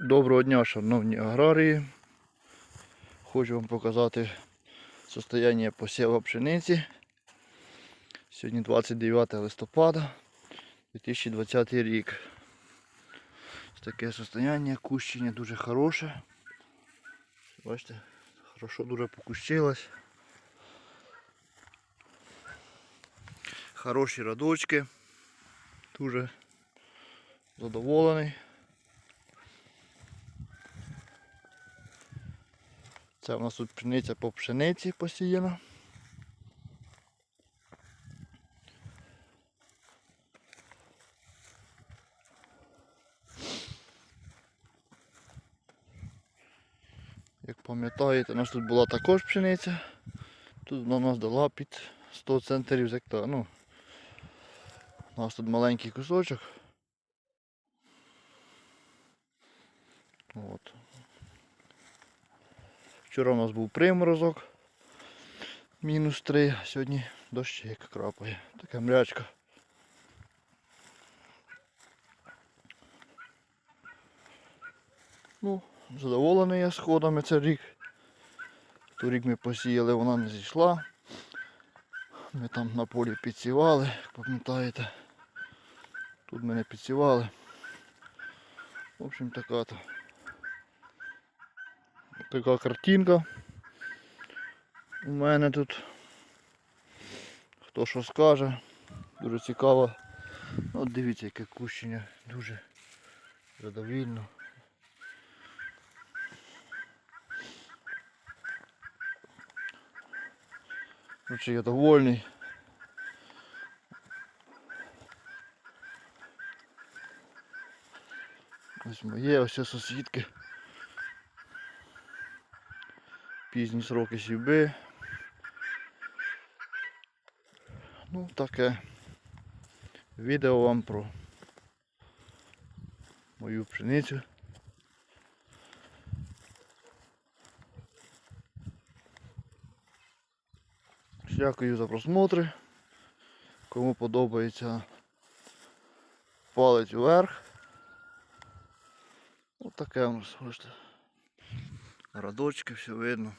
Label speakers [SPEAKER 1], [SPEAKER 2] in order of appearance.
[SPEAKER 1] Доброго дня, шановні аграрії. Хочу вам показати состояние посіву пшениці. Сьогодні 29 листопада 2020 рік. Ось таке состояние, кущення дуже хороше. Бачите, хорошо дуже покущилось. Хороші радочки. Дуже задоволений. Це у нас тут пшениця по пшениці посіяна. Як пам'ятаєте, у нас тут була також пшениця. Тут вона у нас дала під 100 центрів з гектара. Ну, у нас тут маленький кусочок. От. Вчора у нас був приморозок. Мінус 3, а сьогодні дощик крапає. Така мрячка. Ну, задоволений я сходами цей рік. Торік ми посіяли, вона не зійшла. Ми там на полі підсівали, як пам'ятаєте. Тут ми не підсівали. В общем, така то. Така картинка. У мене тут. Хто що скаже. Дуже цікаво. От дивіться, яке кущення. Дуже задовільно. Короче, я довольний. Ось моє, ось сусідки. Пізні сроки сівби. Ну, таке відео вам про мою пшеницю. Дякую за просмотри. Кому подобається палець вверх. Ось таке у нас, бачите. Радочки, все видно.